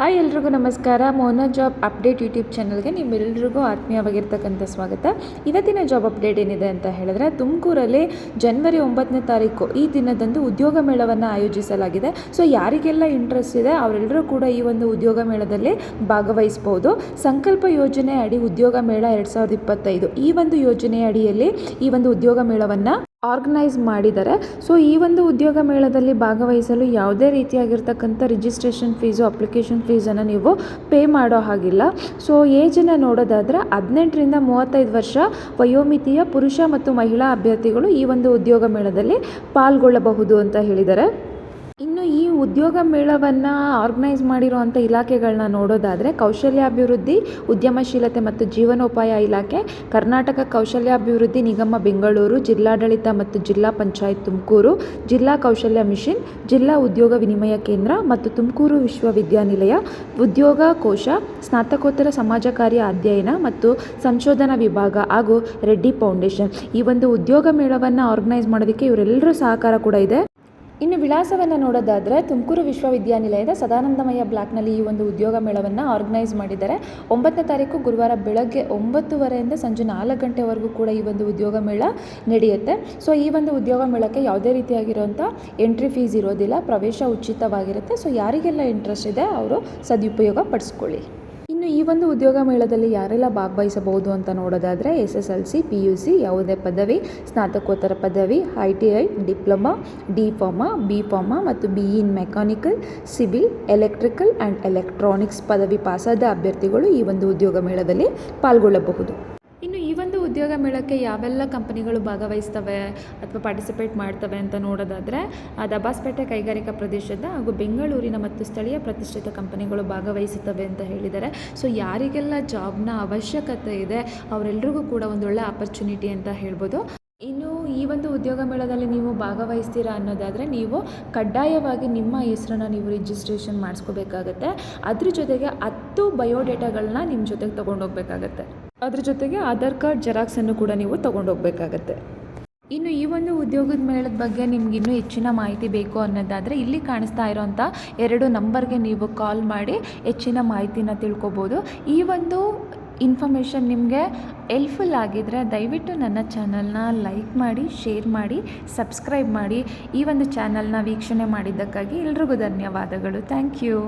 Hi ಎಲ್ರಿಗೂ ನಮಸ್ಕಾರ. Mono job update YouTube ಚಾನಲ್ಗೆ ನಿಮ್ಮೆಲ್ಲರಿಗೂ ಆತ್ಮೀಯವಾಗಿರ್ತಕ್ಕಂಥ ಸ್ವಾಗತ. ಇವತ್ತಿನ ಜಾಬ್ ಅಪ್ಡೇಟ್ ಏನಿದೆ ಅಂತ ಹೇಳಿದ್ರೆ, ತುಮಕೂರಲ್ಲಿ ಜನವರಿ ಒಂಬತ್ತನೇ ತಾರೀಕು ಈ ದಿನದಂದು ಉದ್ಯೋಗ ಮೇಳವನ್ನು ಆಯೋಜಿಸಲಾಗಿದೆ. ಸೊ, ಯಾರಿಗೆಲ್ಲ ಇಂಟ್ರೆಸ್ಟ್ ಇದೆ ಅವರೆಲ್ಲರೂ ಕೂಡ ಈ ಒಂದು ಉದ್ಯೋಗ ಮೇಳದಲ್ಲಿ ಭಾಗವಹಿಸ್ಬೋದು. ಸಂಕಲ್ಪ ಯೋಜನೆ ಅಡಿ ಉದ್ಯೋಗ ಮೇಳ ಎರಡು ಸಾವಿರದ ಇಪ್ಪತ್ತೈದು ಈ ಒಂದು ಯೋಜನೆಯ ಅಡಿಯಲ್ಲಿ ಈ ಒಂದು ಉದ್ಯೋಗ ಮೇಳವನ್ನು ಆರ್ಗನೈಸ್ ಮಾಡಿದ್ದಾರೆ. ಸೊ, ಈ ಒಂದು ಉದ್ಯೋಗ ಮೇಳದಲ್ಲಿ ಭಾಗವಹಿಸಲು ಯಾವುದೇ ರೀತಿಯಾಗಿರ್ತಕ್ಕಂಥ ರಿಜಿಸ್ಟ್ರೇಷನ್ ಫೀಸು ಅಪ್ಲಿಕೇಶನ್ ಫೀಸನ್ನು ನೀವು ಪೇ ಮಾಡೋ ಹಾಗಿಲ್ಲ. ಸೊ, ಏಜನ್ನು ನೋಡೋದಾದರೆ ಹದಿನೆಂಟರಿಂದ ಮೂವತ್ತೈದು ವರ್ಷ ವಯೋಮಿತಿಯ ಪುರುಷ ಮತ್ತು ಮಹಿಳಾ ಅಭ್ಯರ್ಥಿಗಳು ಈ ಒಂದು ಉದ್ಯೋಗ ಮೇಳದಲ್ಲಿ ಪಾಲ್ಗೊಳ್ಳಬಹುದು ಅಂತ ಹೇಳಿದ್ದಾರೆ. ಉದ್ಯೋಗ ಮೇಳವನ್ನು ಆರ್ಗನೈಸ್ ಮಾಡಿರುವಂಥ ಇಲಾಖೆಗಳನ್ನ ನೋಡೋದಾದರೆ ಕೌಶಲ್ಯಾಭಿವೃದ್ಧಿ, ಉದ್ಯಮಶೀಲತೆ ಮತ್ತು ಜೀವನೋಪಾಯ ಇಲಾಖೆ, ಕರ್ನಾಟಕ ಕೌಶಲ್ಯಾಭಿವೃದ್ಧಿ ನಿಗಮ ಬೆಂಗಳೂರು, ಜಿಲ್ಲಾಡಳಿತ ಮತ್ತು ಜಿಲ್ಲಾ ಪಂಚಾಯತ್ ತುಮಕೂರು, ಜಿಲ್ಲಾ ಕೌಶಲ್ಯ ಮಿಷನ್, ಜಿಲ್ಲಾ ಉದ್ಯೋಗ ವಿನಿಮಯ ಕೇಂದ್ರ ಮತ್ತು ತುಮಕೂರು ವಿಶ್ವವಿದ್ಯಾನಿಲಯ, ಉದ್ಯೋಗ ಕೋಶ, ಸ್ನಾತಕೋತ್ತರ ಸಮಾಜ ಕಾರ್ಯ ಅಧ್ಯಯನ ಮತ್ತು ಸಂಶೋಧನಾ ವಿಭಾಗ ಹಾಗೂ ರೆಡ್ಡಿ ಫೌಂಡೇಶನ್. ಈ ಒಂದು ಉದ್ಯೋಗ ಮೇಳವನ್ನು ಆರ್ಗನೈಸ್ ಮಾಡೋದಕ್ಕೆ ಇವರೆಲ್ಲರೂ ಸಹಕಾರ ಕೂಡ ಇದೆ. ಇನ್ನು ವಿಳಾಸವನ್ನು ನೋಡೋದಾದರೆ ತುಮಕೂರು ವಿಶ್ವವಿದ್ಯಾನಿಲಯದ ಸದಾನಂದಮಯ್ಯ ಬ್ಲಾಕ್ನಲ್ಲಿ ಈ ಒಂದು ಉದ್ಯೋಗ ಮೇಳವನ್ನು ಆರ್ಗನೈಸ್ ಮಾಡಿದ್ದಾರೆ. ಒಂಬತ್ತನೇ ತಾರೀಕು ಗುರುವಾರ ಬೆಳಗ್ಗೆ ಒಂಬತ್ತುವರೆಯಿಂದ ಸಂಜೆ ನಾಲ್ಕು ಗಂಟೆವರೆಗೂ ಕೂಡ ಈ ಒಂದು ಉದ್ಯೋಗ ಮೇಳ ನಡೆಯುತ್ತೆ. ಸೊ ಈ ಒಂದು ಉದ್ಯೋಗ ಮೇಳಕ್ಕೆ ಯಾವುದೇ ರೀತಿಯಾಗಿರುವಂಥ ಎಂಟ್ರಿ ಫೀಸ್ ಇರೋದಿಲ್ಲ, ಪ್ರವೇಶ ಉಚಿತವಾಗಿರುತ್ತೆ. ಸೊ ಯಾರಿಗೆಲ್ಲ ಇಂಟ್ರೆಸ್ಟ್ ಇದೆ, ಅವರು ಸದುಪಯೋಗ ಪಡಿಸ್ಕೊಳ್ಳಿ. ಇನ್ನು ಈ ಒಂದು ಉದ್ಯೋಗ ಮೇಳದಲ್ಲಿ ಯಾರೆಲ್ಲ ಭಾಗವಹಿಸಬಹುದು ಅಂತ ನೋಡೋದಾದರೆ S S L C, P U C ಯಾವುದೇ ಪದವಿ, ಸ್ನಾತಕೋತ್ತರ ಪದವಿ, I T I, diploma D pharma B pharma ಮತ್ತು B in mechanical, civil, electrical and electronics ಪದವಿ ಪಾಸಾದ ಅಭ್ಯರ್ಥಿಗಳು ಈ ಒಂದು ಉದ್ಯೋಗ ಮೇಳದಲ್ಲಿ ಪಾಲ್ಗೊಳ್ಳಬಹುದು. ಉದ್ಯೋಗ ಮೇಳಕ್ಕೆ ಯಾವೆಲ್ಲ ಕಂಪನಿಗಳು ಭಾಗವಹಿಸ್ತವೆ ಅಥವಾ ಪಾರ್ಟಿಸಿಪೇಟ್ ಮಾಡ್ತವೆ ಅಂತ ನೋಡೋದಾದರೆ ದಬಾಸ್ಪೇಟೆ ಕೈಗಾರಿಕಾ ಪ್ರದೇಶದ ಹಾಗೂ ಬೆಂಗಳೂರಿನ ಮತ್ತು ಸ್ಥಳೀಯ ಪ್ರತಿಷ್ಠಿತ ಕಂಪನಿಗಳು ಭಾಗವಹಿಸುತ್ತವೆ ಅಂತ ಹೇಳಿದ್ದಾರೆ. ಸೊ ಯಾರಿಗೆಲ್ಲ ಜಾಬ್ನ ಅವಶ್ಯಕತೆ ಇದೆ ಅವರೆಲ್ಲರಿಗೂ ಕೂಡ ಒಂದೊಳ್ಳೆ ಆಪರ್ಚುನಿಟಿ ಅಂತ ಹೇಳ್ಬೋದು. ಇನ್ನು ಈ ಒಂದು ಉದ್ಯೋಗ ಮೇಳದಲ್ಲಿ ನೀವು ಭಾಗವಹಿಸ್ತೀರಾ ಅನ್ನೋದಾದರೆ, ನೀವು ಕಡ್ಡಾಯವಾಗಿ ನಿಮ್ಮ ಹೆಸರನ್ನು ನೀವು ರಿಜಿಸ್ಟ್ರೇಷನ್ ಮಾಡಿಸ್ಕೋಬೇಕಾಗತ್ತೆ. ಅದ್ರ ಜೊತೆಗೆ ಹತ್ತು ಬಯೋಡೇಟಾಗಳನ್ನ ನಿಮ್ಮ ಜೊತೆಗೆ ತೊಗೊಂಡೋಗ್ಬೇಕಾಗತ್ತೆ. ಅದ್ರ ಜೊತೆಗೆ ಆಧಾರ್ ಕಾರ್ಡ್ ಜೆರಾಕ್ಸನ್ನು ಕೂಡ ನೀವು ತೊಗೊಂಡೋಗ್ಬೇಕಾಗತ್ತೆ. ಇನ್ನು ಈ ಒಂದು ಉದ್ಯೋಗದ ಮೇಳದ ಬಗ್ಗೆ ನಿಮ್ಗೆ ಇನ್ನೂ ಹೆಚ್ಚಿನ ಮಾಹಿತಿ ಬೇಕು ಅನ್ನೋದಾದರೆ ಇಲ್ಲಿ ಕಾಣಿಸ್ತಾ ಇರೋಂಥ ಎರಡು ನಂಬರ್ಗೆ ನೀವು ಕಾಲ್ ಮಾಡಿ ಹೆಚ್ಚಿನ ಮಾಹಿತಿನ ತಿಳ್ಕೊಬೋದು. ಈ ಒಂದು ಇನ್ಫಾರ್ಮೇಷನ್ ನಿಮಗೆ ಹೆಲ್ಪ್ಫುಲ್ ಆಗಿದ್ದರೆ ದಯವಿಟ್ಟು ನನ್ನ ಚಾನಲ್ನ ಲೈಕ್ ಮಾಡಿ, ಶೇರ್ ಮಾಡಿ, ಸಬ್ಸ್ಕ್ರೈಬ್ ಮಾಡಿ ಈ ಒಂದು ಚಾನಲ್ನ ವೀಕ್ಷಣೆ ಮಾಡಿದ್ದಕ್ಕಾಗಿ ಎಲ್ರಿಗೂ ಧನ್ಯವಾದಗಳು. Thank you.